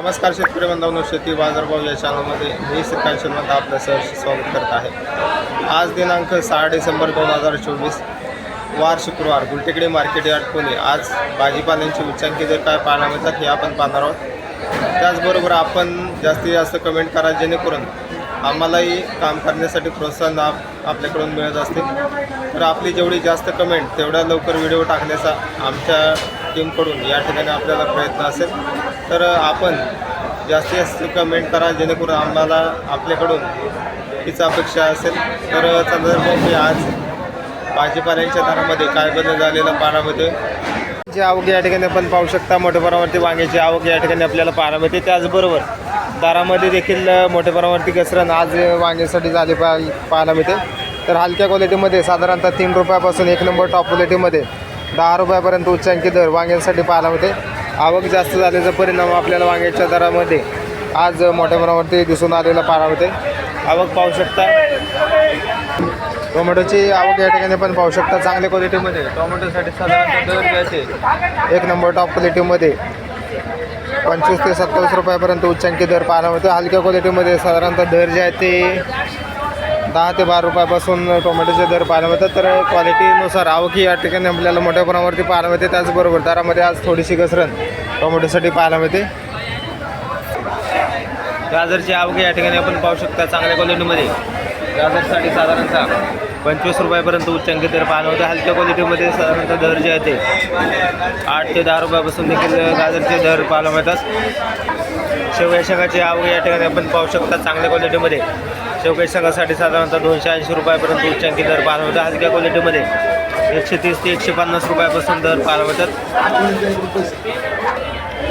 नमस्कार शेतकरी बांधवांनो शेती बाजारभाव या चॅनलमध्ये मी श्रीकांत शर्मा आपलं सहर्ष स्वागत करत आहे. आज दिनांक सहा डिसेंबर दोन हजार चोवीस वार शुक्रवार गुलटेकडे मार्केट यार्ड पुणे. आज भाजीपाल्यांची उच्चांकी दर काय पाहायला मिळतात हे आपण पाहणार आहोत. त्याचबरोबर आपण जास्तीत जास्त कमेंट करा जेणेकरून आम्हालाही काम करण्यासाठी प्रोत्साहन आप आपल्याकडून मिळत असते तर आपली जेवढी जास्त कमेंट तेवढ्या लवकर व्हिडिओ टाकण्याचा आमच्या टीमकडून या ठिकाणी आपल्याला प्रयत्न असेल. तर आपण जास्तीत जास्त कमेंट करा जेणेकरून आम्हाला आपल्याकडून हीच अपेक्षा असेल. तर संदर्भ मी आज भाजीपाल्यांच्या दरामध्ये काय बदल झालेला पाण्यामध्ये जी आवक या ठिकाणी आपण पाहू शकता मोठ्या प्रमाणावरती वांग्याची आवक या ठिकाणी आपल्याला पाहायला मिळते. त्याचबरोबर दारामध्ये देखील मोठ्या प्रमाणावरती घसरण आज वांग्यासाठी झाले पा पाहायला मिळते. तर हलक्या क्वालिटीमध्ये साधारणतः तीन रुपयापासून एक नंबर टॉप क्वालिटीमध्ये दहा रुपयापर्यंत उच्चांकी दर वांग्यांसाठी पाहायला मिळते. आवक जास्त झाल्याचा परिणाम आपल्याला वांग्याच्या दरामध्ये आज मोठ्या प्रमाणावरती दिसून आलेला पारा होते आवक पाहू शकता. टोमॅटोची आवक या ठिकाणी पण पाहू शकता. चांगल्या क्वालिटीमध्ये. टोमॅटोसाठी साधारणतः दर घ्यायचे एक नंबर टॉप क्वालिटीमध्ये पंचवीस ते सत्तावीस रुपयापर्यंत उच्चांकी दर पाहायला मिळतो हलक्या क्वालिटीमध्ये साधारणतः दर जे आहे ते दहा ते बारा रुपयापासून टोमॅटोचे दर पाहायला मिळतात. तर क्वालिटीनुसार आवकी या ठिकाणी आपल्याला मोठ्या प्रमाणावरती पाहायला मिळते. त्याचबरोबर दरामध्ये आज थोडीशी घसरण टोमॅटोसाठी पाहायला मिळते. गाजरची आवकी या ठिकाणी आपण पाहू शकता चांगल्या क्वालिटीमध्ये. गाजरसाठी साधारणतः पंचवीस रुपयापर्यंत उच्चांकी दर पाहायला होते हलक्या क्वालिटीमध्ये साधारणतः दर जे आहे ते आठ ते दहा रुपयापासून देखील गाजरचे दर पाहायला मिळतात. शेवया शेंगाची आवक या ठिकाणी आपण पाहू शकता चांगल्या क्वालिटीमध्ये. शेवगाई संघासाठी साधारणतः दोनशे ऐंशी रुपयापर्यंत उच्चांकी दर पाहायला हलक्या क्वालिटीमध्ये एकशे तीस ते एकशे पन्नास रुपयापासून दर पार मिळतात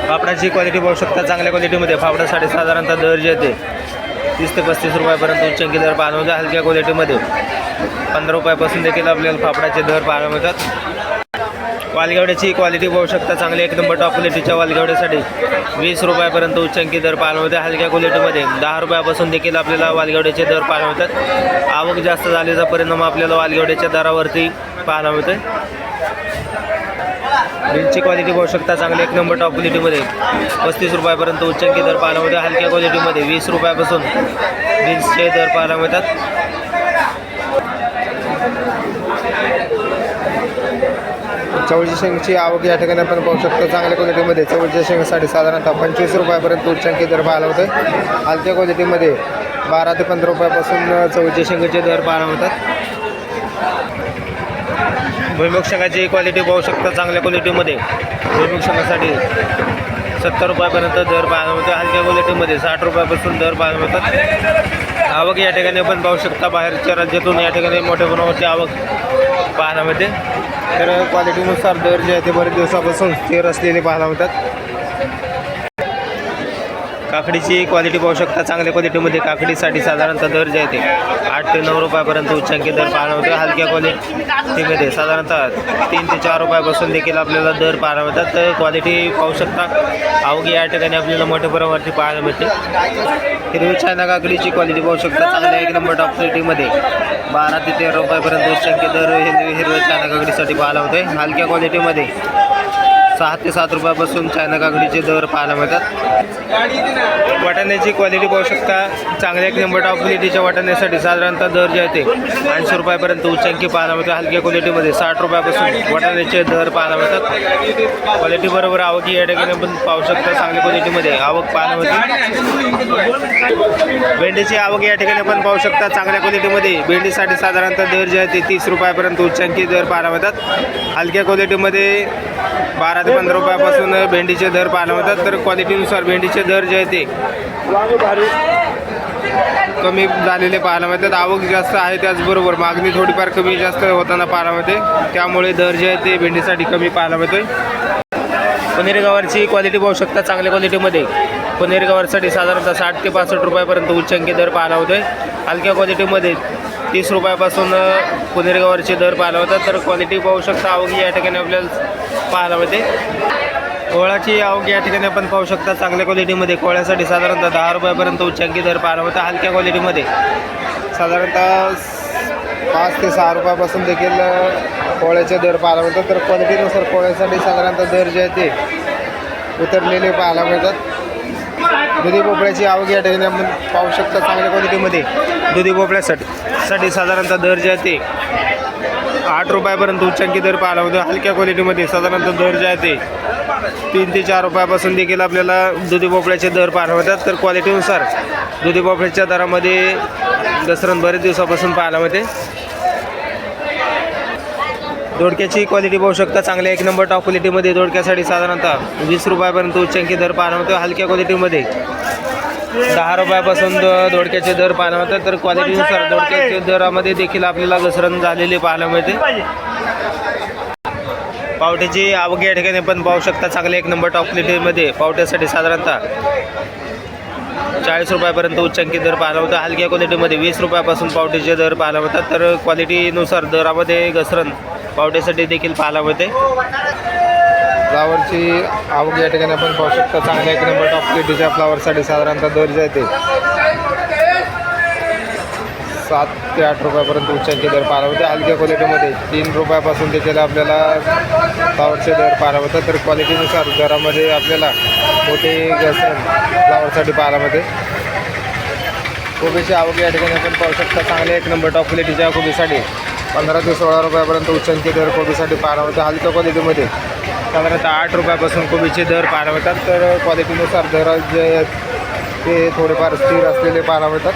फाफडाची क्वालिटी पाहू शकता. चांगल्या क्वालिटीमध्ये फाफडासाठी साधारणतः दर जे येते तीस ते पस्तीस रुपयापर्यंत उच्चांकी दर पाहायला हलक्या क्वालिटीमध्ये पंधरा रुपयापासून देखील आपल्याला फाफडाचे दर पाहायला मिळतात. वालगावड्याची क्वालिटी पाहू शकता. चांगली एक नंबर टॉप क्वालिटीच्या वालगावड्यासाठी. वीस रुपयापर्यंत उच्चांकी दर पाहायला हलक्या क्वालिटीमध्ये दहा रुपयापासून देखील आपल्याला वालगावड्याचे दर पाहायला मिळतात. आवक जास्त झाल्याचा परिणाम आपल्याला वालगावड्याच्या दरावरती पाहायला मिळतोय. बीनची क्वालिटी पाहू शकता. चांगली एक नंबर टॉप क्वालिटीमध्ये पस्तीस रुपयापर्यंत उच्चांकी दर पाहायला मिळते. हलक्या क्वालिटीमध्ये वीस रुपयापासून बीन्सचे दर पाहायला मिळतात. चवळीच्या शेंगची आवक या ठिकाणी आपण पाहू शकतो. चांगल्या क्वालिटीमध्ये चवळीच्या शेंगसाठी साधारणतः पंचवीस रुपयापर्यंत उच्चांकी दर पाहायला होतं हलक्या क्वालिटीमध्ये बारा ते पंधरा रुपयापासून चवळीच्या शेंगाचे दर पाहायला होतात. भुईमुग शेंगाची क्वालिटी पाहू शकता. चांगल्या क्वालिटीमध्ये भुईमुग शेंगासाठी सत्तर रुपयापर्यंत दर पाहायला मिळतो हलक्या क्वालिटीमध्ये साठ रुपयापासून दर पाहायला मिळतात आवक या ठिकाणी पण पाहू शकता. बाहेरच्या राज्यातून या ठिकाणी मोठ्या प्रमाणावरची आवक पाहायला मिळते तर क्वालिटीनुसार दर जे आहे ते बरेच दिवसापासून स्थिर असलेले पाहायला मिळतात. काकडीची क्वालिटी पाहू शकता. चांगल्या क्वालिटीमध्ये काकडीसाठी साधारणतः दर जे आहे ते आठ ते नऊ रुपयापर्यंत उच्चांकी दर पाहायला मिळतो. हलक्या क्वालिटीमध्ये साधारणतः तीन ते चार रुपयापासून देखील आपल्याला दर पाहायला मिळतात. तर क्वालिटी पाहू शकता. अवघी या ठिकाणी आपल्याला मोठ्या प्रमाणावरती पाहायला मिळते. हिरवी चायना काकडीची क्वालिटी पाहू शकता. चांगल्या एक नंबर टॉप क्वालिटीमध्ये बारा ते तेरा रुपयापर्यंत उच्चांकी दर हिरवी हिरव्या चायना काकडीसाठी पाहायला होते हलक्या क्वालिटीमध्ये सहा ते सात रुपयापासून चायना काकडीचे दर पाहायला मिळतात. वाटाण्याची क्वालिटी पाहू शकता. चांगल्या एक नंबर टॉप क्वालिटीच्या वाटाण्यासाठी साधारणतः दर जे आहे ते ऐंशी रुपयापर्यंत उच्चांकी पाहायला मिळतात. हलक्या क्वालिटीमध्ये साठ रुपयापासून वाटाण्याचे दर पाहायला मिळतात. क्वालिटी बरोबर या ठिकाणी पण पाहू शकता. चांगल्या क्वालिटीमध्ये आवक पाहायला मिळते. भेंडीची आवक या ठिकाणी पण पाहू शकता. चांगल्या क्वालिटीमध्ये भेंडीसाठी साधारणतः दर जे आहे ते तीस रुपयापर्यंत उच्चांकी दर पाहायला मिळतात. हलक्या क्वालिटीमध्ये बारा ते पंधरा रुपयापासून भेंडीचे दर पाहायला मिळतात तर क्वालिटीनुसार भेंडीचे दर जे आहे ते कमी झालेले पाहायला मिळतात आवक जास्त आहे त्याचबरोबर मागणी थोडीफार कमी जास्त होताना पाहायला मिळते त्यामुळे दर जे आहे ते भेंडीसाठी कमी पाहायला मिळतोय पनीर गवारची क्वालिटी पाहू शकता चांगल्या क्वालिटीमध्ये. पनीर गवारसाठी साधारणतः साठ ते पासष्ट रुपयापर्यंत उच्चांकी दर पाहायला होतोय हलक्या क्वालिटीमध्ये तीस रुपयापासून पनीर दर पाहायला होतात. तर क्वालिटी पाहू शकता अवघी या ठिकाणी आपल्याला पाहायला मिळते. कोळाची अवघी या ठिकाणी आपण पाहू शकता चांगल्या क्वालिटीमध्ये कोळ्यासाठी साधारणतः दहा रुपयापर्यंत उच्चांकी दर पाहायला होता हलक्या क्वालिटीमध्ये साधारणतः पाच ते सहा रुपयापासून देखील कोळ्याचे दर पाहायला मिळतात. तर क्वालिटीनुसार कोळ्यासाठी साधारणतः दर जे आहे ते उतरलेले पाहायला मिळतात. दुधी भोपळ्याची आवक या ठिकाणी आपण पाहू शकता चांगल्या क्वालिटीमध्ये. दुधी भोपळ्यासाठी साठी साधारणतः दर जे आहे ते. आठ रुपयापर्यंत उच्चांकी दर पाहायला होतो हलक्या क्वालिटीमध्ये साधारणतः दर जे आहे ते. तीन ते चार रुपयापासून देखील आपल्याला दुधी भोपळ्याचे दर पाहायला होतात तर क्वालिटीनुसार दुधी भोपळ्याच्या दरामध्ये घसरण बरेच दिवसापासून पाहायला मिळते. दोडक्याची क्वालिटी पाहू शकता. चांगल्या एक नंबर टॉप क्वालिटीमध्ये दोडक्यासाठी साधारणतः वीस रुपयापर्यंत उच्चांकी दर पाहायला होतो. हलक्या क्वालिटीमध्ये दहा रुपयापासून दोडक्याचे दर पाहायला मिळतात तर क्वालिटीनुसार दोडक्याच्या दरामध्ये देखील आपल्याला घसरण झालेली पाहायला मिळते. पावट्याची आवक या ठिकाणी पण पाहू शकता. चांगल्या एक नंबर टॉप क्वालिटीमध्ये पावट्यासाठी साधारणतः चाळीस रुपयापर्यंत उच्चांकी दर पाहायला होता हलक्या क्वालिटीमध्ये वीस रुपयापासून पावटीचे दर पाहायला होतात तर क्वालिटीनुसार दरामध्ये घसरण पावट्यासाठी देखील पाहायला मिळते. फ्लावरची आवक या ठिकाणी आपण पाहू शकता. चांगल्या एक नंबर टॉप क्वालिटीच्या फ्लावरसाठी साधारणतः दर जाते सात ते आठ रुपयापर्यंत उच्चांचे दर पाहायला होते हलक्या क्वालिटीमध्ये तीन रुपयापासून देखील आपल्याला फ्लावरचे दर पाहायला होतात तर क्वालिटीनुसार दरामध्ये आपल्याला मोठे घसरण फ्लावरसाठी पाहायला मिळते. कोबीची आवक या ठिकाणी आपण पाहू शकता. चांगल्या एक नंबर टॉप क्वालिटीच्या कोबीसाठी पंधरा ते सोळा रुपयापर्यंत उच्चांकी दर कोबीसाठी पाहायला हलक्या क्वालिटीमध्ये. साधारणतः आठ रुपयापासून कोबीचे दर पारवतात तर क्वालिटीनुसार दर जे आहेत ते थोडेफार स्थिर असलेले पारवतात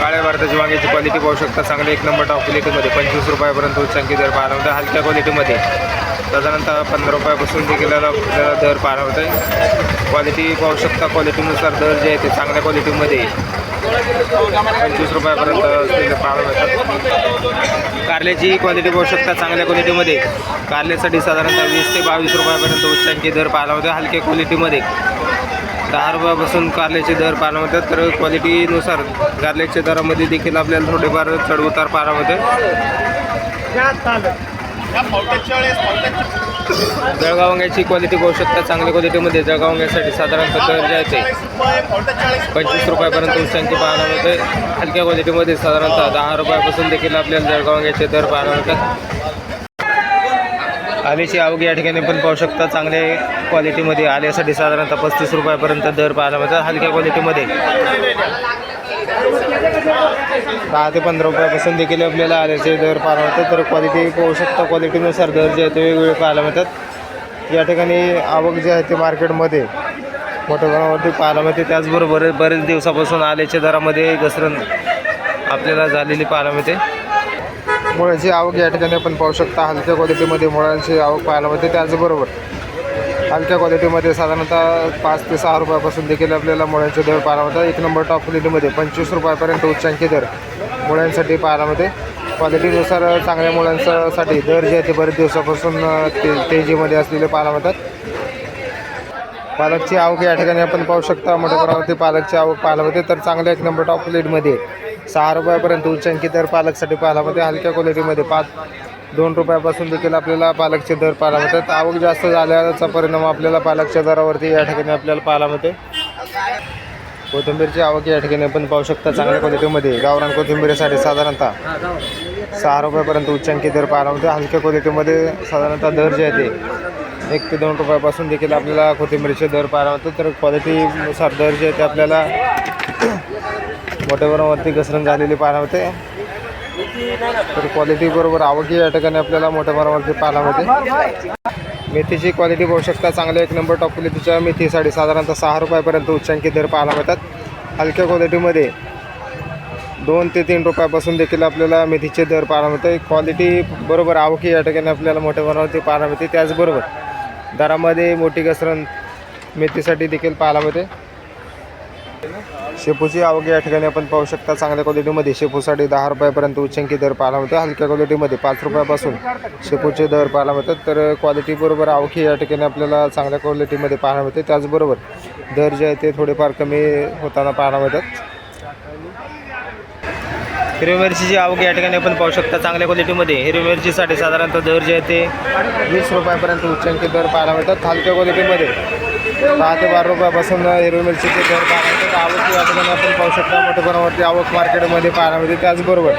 काळ्या भारताची वांग्याची क्वालिटी पाहू शकता. चांगले एक नंबर टॉप क्वालिटीमध्ये पंचवीस रुपयापर्यंत उच्चांकी दर पाहायला हलक्या क्वालिटीमध्ये साधारणतः पंधरा रुपयापासून देखील आपल्याला दर पारवत आहे. क्वालिटी पाहू शकता. क्वालिटीनुसार दर जे आहे ते चांगल्या क्वालिटीमध्ये पंचवीस रुपयापर्यंत ते पाहायला मिळतात कारल्याची क्वालिटी पाहू शकता चांगल्या क्वालिटीमध्ये कारल्यासाठी साधारणतः वीस ते बावीस रुपयापर्यंत उच्चांचे दर पाहायला होते हलक्या क्वालिटीमध्ये दहा रुपयापासून कारल्याचे दर पाहायला मिळतात तर क्वालिटीनुसार कारल्याच्या दरामध्ये देखील आपल्याला थोडेफार चढउतार पाहायला होते. जळगाव वांग्याची क्वालिटी पाहू शकता चांगल्या क्वालिटीमध्ये जळगाव वांग्यासाठी साधारणतः दर जे आहे ते पंचवीस रुपयापर्यंत उच्चांकी पाहायला मिळते हलक्या क्वालिटीमध्ये साधारणतः दहा रुपयापासून देखील आपल्याला जळगाव वांग्याचे दर पाहायला मिळतात. आलेची आवक या ठिकाणी पण पाहू शकता. चांगले क्वालिटीमध्ये आल्यासाठी साधारणतः पस्तीस रुपयापर्यंत दर पाहायला मिळतात. हलक्या क्वालिटीमध्ये दहा ते पंधरा रुपयापासून देखील आपल्याला आल्याचे दर पाहायला मिळतात. तर क्वालिटी पाहू शकता क्वालिटीनुसार दर जे आहे ते वेगवेगळे पाहायला मिळतात. या ठिकाणी आवक जी आहे ते मार्केटमध्ये मोठ्या प्रमाणावरती पाहायला मिळते. त्याचबरोबर बरेच दिवसापासून आल्याच्या दरामध्ये घसरण आपल्याला झालेली पाहायला मिळते. मुळाची आवक या ठिकाणी आपण पाहू शकता. हलक्या क्वालिटीमध्ये मुळांची आवक पाहायला मिळते. त्याचबरोबर हलक्या क्वालिटीमध्ये साधारणतः पाच ते सहा रुपयापासून देखील आपल्याला मुळ्यांचे दर पाहायला मिळतात. एक नंबर टॉप क्वालिटीमध्ये पंचवीस रुपयापर्यंत उच्चांकी दर मुळ्यांसाठी पाहायला मिळते. क्वालिटीनुसार चांगल्या मुलांसाठी दर जे आहे ते बरेच दिवसापासून ते तेजीमध्ये असलेले पाहायला मिळतात. पालकची आवक या ठिकाणी आपण पाहू शकता. मोठ्या प्रमाणावरती पालकची आवक पाहायला मिळते. तर चांगल्या एक नंबर टॉप क्वालिटीमध्ये सहा रुपयापर्यंत उच्चांकी दर पालकसाठी पाहायला मिळते. हलक्या क्वालिटीमध्ये पाच दोन रुपयापासून देखील आपल्याला पालकचे दर पाहायला मिळतात. आवक जास्त झाल्याचा परिणाम आपल्याला पालकच्या दरावरती या ठिकाणी आपल्याला पाहायला मिळते. कोथिंबीरची आवक या ठिकाणी आपण पाहू शकता चांगल्या क्वालिटीमध्ये. गावरान कोथिंबीरीसाठी साधारणतः सहा रुपयापर्यंत उच्चांकी दर पाहायला मिळते. हलक्या क्वालिटीमध्ये साधारणतः दर जे आहे ते एक ते दोन रुपयापासून देखील आपल्याला कोथिंबीरीचे दर पाहायला मिळतात. तर क्वालिटीनुसार दर जे आहे ते आपल्याला मोठ्या प्रमाणावरती घसरण झालेली पाहायला मिळते. तर क्वालिटी बरोबर आवकी या ठिकाणी आपल्याला मोठ्या प्रमाणावरती पाहायला मिळते. मेथीची क्वालिटी पाहू शकता चांगल्या एक नंबर टॉप क्वालिटीच्या मेथीसाठी साधारणतः सहा रुपयापर्यंत उच्चांकी दर पाहायला मिळतात. हलक्या क्वालिटीमध्ये दोन ते तीन रुपयापासून देखील आपल्याला मेथीचे दर पाहायला मिळते. क्वालिटी बरोबर आवकी या ठिकाणी आपल्याला मोठ्या प्रमाणावरती पाहायला मिळते. त्याचबरोबर दरामध्ये मोठी घसरण मेथीसाठी देखील पाहायला मिळते. शेपूची आवक या ठिकाणी आपण पाहू शकता. चांगल्या क्वालिटीमध्ये शेपूसाठी दहा रुपयापर्यंत उच्चंकी दर पाहायला मिळतो हलक्या क्वालिटीमध्ये पाच रुपयापासून शेपूचे दर पाहायला मिळतात. तर क्वालिटी बरोबर आवकी या ठिकाणी आपल्याला चांगल्या क्वालिटीमध्ये पाहायला मिळते. त्याचबरोबर दर जे आहे ते थोडेफार कमी होताना पाहायला मिळतात. हिरवी मिरचीची आवक या ठिकाणी आपण पाहू शकता. चांगल्या क्वालिटीमध्ये हिरवी मिरचीसाठी साधारणतः दर जे आहे ते वीस रुपयापर्यंत उच्चांकी दर पाहायला मिळतात. हलक्या क्वालिटीमध्ये दहा ते बारा रुपयापासून हिरवी मिरचीचे दर पाहायला मिळतात आवक आपण पाहू शकता. मोठ्या प्रमाणावरती आवक मार्केटमध्ये पाहायला मिळते. त्याचबरोबर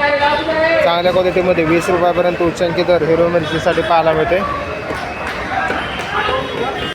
चांगल्या क्वालिटीमध्ये वीस रुपयापर्यंत उच्चांकी दर हिरवी मिरचीसाठी पाहायला मिळते.